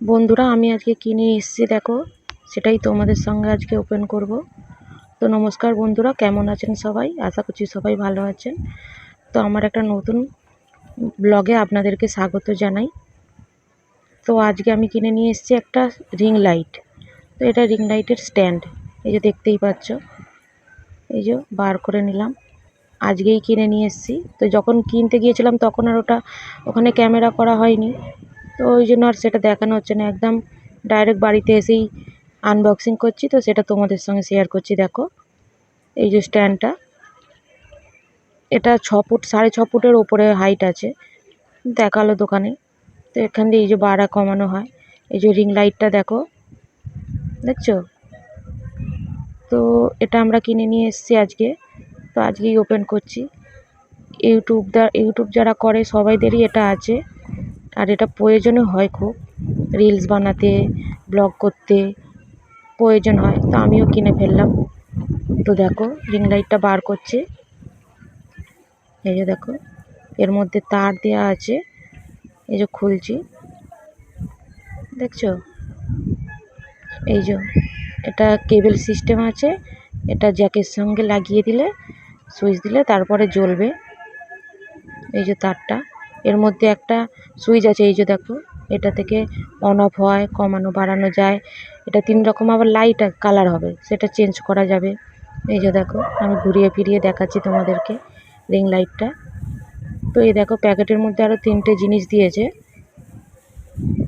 বন্ধুরা, আমি আজকে কিনে এসেছি দেখো, সেটাই তোমাদের সঙ্গে আজকে ওপেন করব। তো নমস্কার বন্ধুরা, কেমন আছেন সবাই? আশা করছি সবাই ভালো আছেন। তো আমার একটা নতুন ব্লগে আপনাদেরকে স্বাগত জানাই। তো আজকে আমি কিনে নিয়ে এসেছি একটা রিং লাইট তো এটা রিং লাইটের স্ট্যান্ড এই যে দেখতেই পাচ্ছ। এই যে বার করে নিলাম। আজকেই কিনে নিয়ে এসেছি। তো যখন কিনতে গিয়েছিলাম, তখন আর ওটা ওখানে ক্যামেরা করা হয়নি। তো ওই জন্য আর সেটা দেখানো হচ্ছে না। একদম ডাইরেক্ট বাড়িতে এসেই আনবক্সিং করছি। তো সেটা তোমাদের সঙ্গে শেয়ার করছি, দেখো। এই যে স্ট্যান্ডটা এটা ছ ফুট, সাড়ে ছ ফুটের ওপরে হাইট আছে। দেখাল দোকানে। তো এখান দিয়ে এই যে বাড়া কমানো হয়। এই যে রিং লাইটটা দেখো। দেখছ? তো এটা আমরা কিনে নিয়ে এসেছি আজকে। তো আজকেই ওপেন করছি। ইউটিউব ইউটিউব যারা করে, সবাইদেরই এটা আছে। আর এটা প্রয়োজনও হয় খুব। রিলস বানাতে ব্লগ করতে প্রয়োজন হয়, তো আমিও কিনে ফেললাম। তো দেখো রিং লাইটটা বার করছে। এই যে দেখো, এর মধ্যে তার দেওয়া আছে। এই যে খুলছি। দেখছ? এই যে, এটা কেবল সিস্টেম আছে। এটা জ্যাকের সঙ্গে লাগিয়ে দিলে সুইচ দিলে তারপরে জ্বলবে। এই যে তারটা। এর মধ্যে একটা সুইচ আছে, এই যে দেখো, এটা থেকে অন অফ হয়, কমানো, বাড়ানো যায়। এটা তিন রকম আবার লাইট কালার হবে, সেটা চেঞ্জ করা যাবে। এই যে দেখো, আমি ঘুরিয়ে ফিরিয়ে দেখাচ্ছি তোমাদেরকে রিং লাইটটা তো এই দেখো প্যাকেটের মধ্যে আরও তিনটে জিনিস দিয়েছে।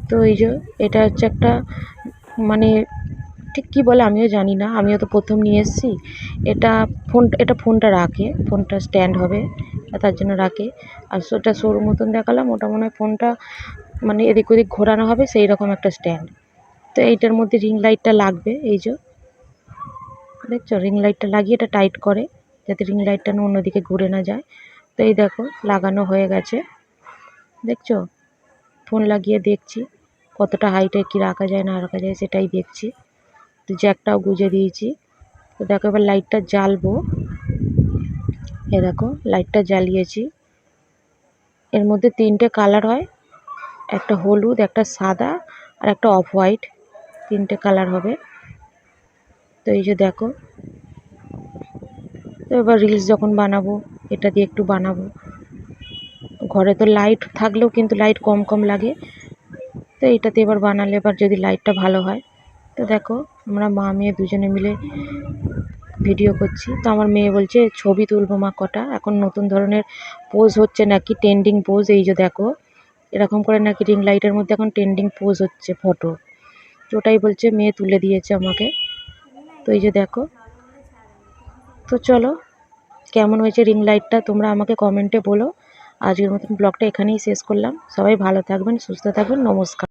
তো এই যে, এটা হচ্ছে একটা মানে ঠিক কী বলে আমিও জানি না, আমিও তো প্রথম নিয়ে এসেছি। এটা ফোন, এটা ফোনটা রাখে, ফোনটা স্ট্যান্ড হবে, তার জন্য রাখে। আর ওটা সরু মতন দেখালাম, ওটা মনে হয় ফোনটা মানে এদিক ওদিক ঘোরানো হবে সেই রকম একটা স্ট্যান্ড তো এইটার মধ্যে রিং লাইটটা লাগবে, এই যে। দেখছ রিং লাইটটা লাগিয়ে এটা টাইট করে, যাতে রিং লাইটটা না অন্যদিকে ঘুরে না যায়। তো এই দেখো, লাগানো হয়ে গেছে। দেখছ? ফোন লাগিয়ে দেখছি, কতটা হাইটে কী রাখা যায়, না রাখা যায়, সেটাই দেখছি। জ্যাকটাও গুঁজে দিয়েছি। তো দেখো এবার লাইটটা জ্বালবো। এ দেখো লাইটটা জ্বালিয়েছি। এর মধ্যে তিনটে কালার হয়, একটা হলুদ, একটা সাদা আর একটা অফ হোয়াইট তিনটে কালার হবে। তো এই যে দেখো, তো এবার রিলস যখন বানাবো, এটা দিয়ে একটু বানাবো। ঘরে তো লাইট থাকলেও কিন্তু লাইট কম কম লাগে। তো এটাতে এবার বানালে এবার যদি লাইটটা ভালো হয় তো দেখো, আমরা মা, মেয়ে দুজনে মিলে ভিডিও করছি। তো আমার মেয়ে বলছে, ছবি তুলবো মা কটা? এখন নতুন ধরনের পোজ হচ্ছে নাকি ট্রেন্ডিং পোজ এই যে দেখো। এরকম করে নাকি রিং লাইটের মধ্যে এখন ট্রেন্ডিং পোজ হচ্ছে ফটো তো ওটাই বলছে, মেয়ে তুলে দিয়েছে আমাকে। তো এই যে দেখো। তো চলো, কেমন হয়েছে রিং লাইটটা তোমরা আমাকে কমেন্টে বলো। আজকের মতন ব্লগটা এখানেই শেষ করলাম। সবাই ভালো থাকবেন, সুস্থ থাকবেন, নমস্কার।